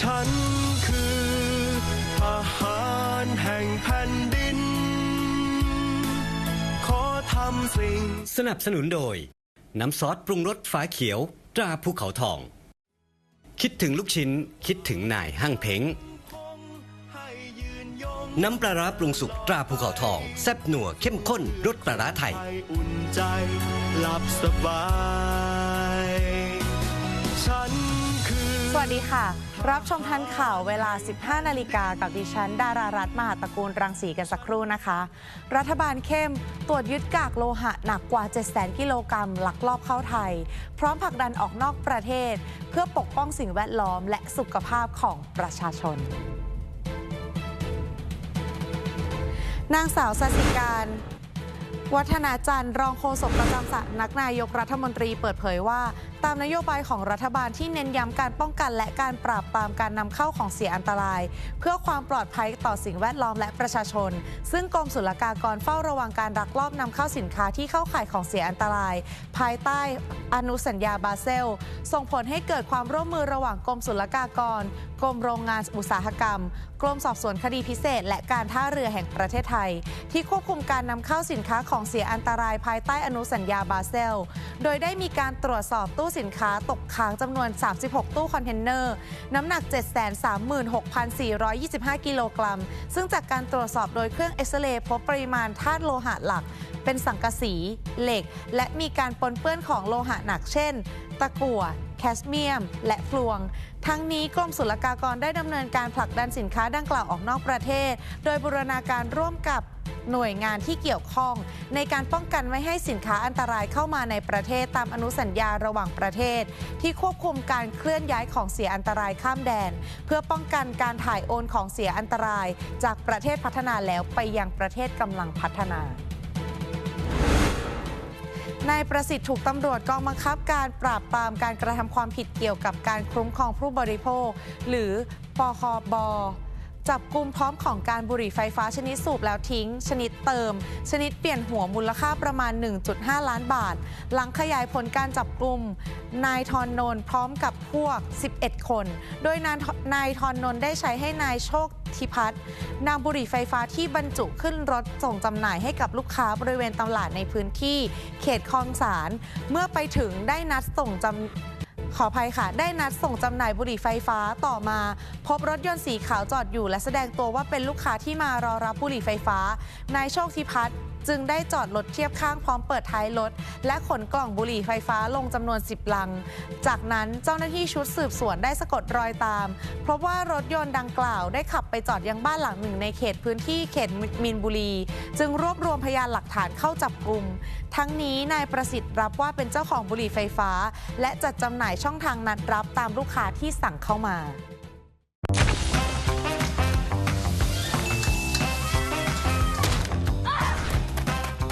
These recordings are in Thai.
ฉันคือทหารแห่งแผ่นดิน ขอทำสิ่ง สนับสนุนโดย น้ำซอสปรุงรสฝาเขียว ตราภูเขาทอง คิดถึงลูกชิ้น คิดถึงนายห้างเพ้งให้ยืนยงน้ำปลาร้าปรุงสุกตราภูเขาทอง แซ่บหนัวเข้มข้นรสปลาร้าไทยให้อุ่นใจหลับสบาย สวัสดีค่ะ รับชมทันข่าวเวลา 15 นาฬิกากับดิฉัน ดารารัตน์มหาตระกูลรังสีกันสักครู่นะคะ รัฐบาลเข้มตรวจยึดกากโลหะหนักกว่า 700,000 กิโลกรัมลักลอบเข้าไทย พร้อมผลักดันออกนอกประเทศ เพื่อปกป้องสิ่งแวดล้อมและสุขภาพของประชาชนนางสาวสสิการวัฒนาจันทร์รองโฆษกประจำสำนักนายกรัฐมนตรีเปิดเผยว่า ตามนโยบายของรัฐบาลที่เน้นย้ำการป้องกันและการปราบปรามการนำเข้าของเสียอันตราย เพื่อความปลอดภัยต่อสิ่งแวดล้อมและประชาชน ซึ่งกรมศุลกากรเฝ้าระวังการลักลอบนำเข้าสินค้าที่เข้าข่ายของเสียอันตราย ภายใต้อนุสัญญาบาเซล ส่งผลให้เกิดความร่วมมือระหว่างกรมศุลกากร กรมโรงงานอุตสาหกรรม กรมสอบสวนคดีพิเศษ และการท่าเรือแห่งประเทศไทย ที่ควบคุมการนำเข้าสินค้าของเสียอันตราย ภายใต้อนุสัญญาบาเซล โดยได้มีการตรวจสอบตู้สินค้าตกค้างจำนวน 36 ตู้คอนเทนเนอร์ น้ำหนัก 736,425 กิโลกรัม ซึ่งจากการตรวจสอบโดยเครื่องเอ็กซเรย์พบปริมาณธาตุโลหะหลัก เป็นสังกะสี เหล็ก และมีการปนเปื้อนของโลหะหนักเช่น ตะกั่ว แคสเมียม และฟลวง ทั้งนี้กรมศุลกากรได้ดำเนินการผลักดันสินค้าดังกล่าวออกนอกประเทศ โดยบูรณาการร่วมกับหน่วยงานที่เกี่ยวข้อง ในการป้องกันไม่ให้สินค้าอันตรายเข้ามาในประเทศตามอนุสัญญาระหว่างประเทศ ที่ควบคุมการเคลื่อนย้ายของเสียอันตรายข้ามแดน เพื่อป้องกันการถ่ายโอนของเสียอันตราย จากประเทศพัฒนาแล้วไปยังประเทศกำลังพัฒนา นายประสิทธิ์ถูกตำรวจกองบังคับการปราบปรามการกระทำความผิดเกี่ยวกับการคุ้มครองผู้บริโภค หรือปคบจับกลุ่มพร้อมของการบุหรี่ไฟฟ้าชนิดสูบแล้วทิ้ง ชนิดเติม ชนิดเปลี่ยนหัวมูลค่าประมาณ 1.5 ล้านบาท หลังขยายผลการจับกลุ่มนายทอนนนท์พร้อมกับพวก 11 คน โดยนายนายทอนนนท์ได้ใช้ให้นายโชค ทิพัฒน์นำบุหรี่ไฟฟ้าที่บรรจุขึ้นรถส่งจำหน่ายให้กับลูกค้าบริเวณตลาดในพื้นที่ เขตคลองสาร เมื่อไปถึงได้นัดส่งจำขออภัยค่ะ ได้นัดส่งจำหน่ายบุหรี่ไฟฟ้าต่อมา พบรถยนต์สีขาวจอดอยู่ และแสดงตัวว่าเป็นลูกค้าที่มารอรับบุหรี่ไฟฟ้านายโชคทิพัฒน์ จึงได้จอดรถเทียบข้างพร้อมเปิดท้ายรถ และขนกล่องบุหรี่ไฟฟ้าลงจำนวน 10 ลัง จากนั้นเจ้าหน้าที่ชุดสืบสวนได้สะกดรอยตาม เพราะว่ารถยนต์ดังกล่าวได้ขับไปจอดยังบ้านหลังหนึ่งในเขตพื้นที่เขตมีนบุรี จึงรวบรวมพยานหลักฐานเข้าจับกลุ่ม ทั้งนี้นายประสิทธิ์รับว่าเป็นเจ้าของบุหรี่ไฟฟ้า และจัดจำหน่ายช่องทางนัดรับตามลูกค้าที่สั่งเข้ามา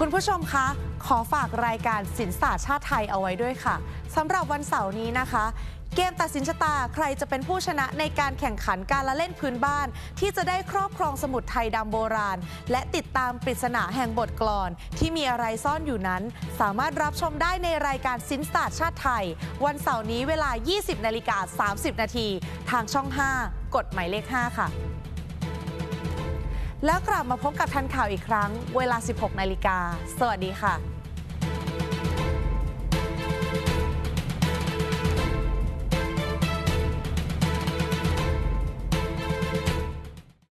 คุณผู้ชมคะ ขอฝากรายการสินศาสตร์ชาติไทยเอาไว้ด้วยค่ะสำหรับวันเสาร์นี้นะคะ เกมตัดสินชะตาใครจะเป็นผู้ชนะในการแข่งขันการละเล่นพื้นบ้าน ที่จะได้ครอบครองสมุดไทยดำโบราณ และติดตามปริศนาแห่งบทกลอน ที่มีอะไรซ่อนอยู่นั้น สามารถรับชมได้ในรายการสินศาสตร์ชาติไทย วันเสาร์นี้เวลา 20นาฬิกา30 นาทีทางช่อง 5 กดหมายเลข 5 ค่ะ แล้วกลับมาพบกับทันข่าวอีกครั้ง เวลา 16 นาฬิกา สวัสดีค่ะ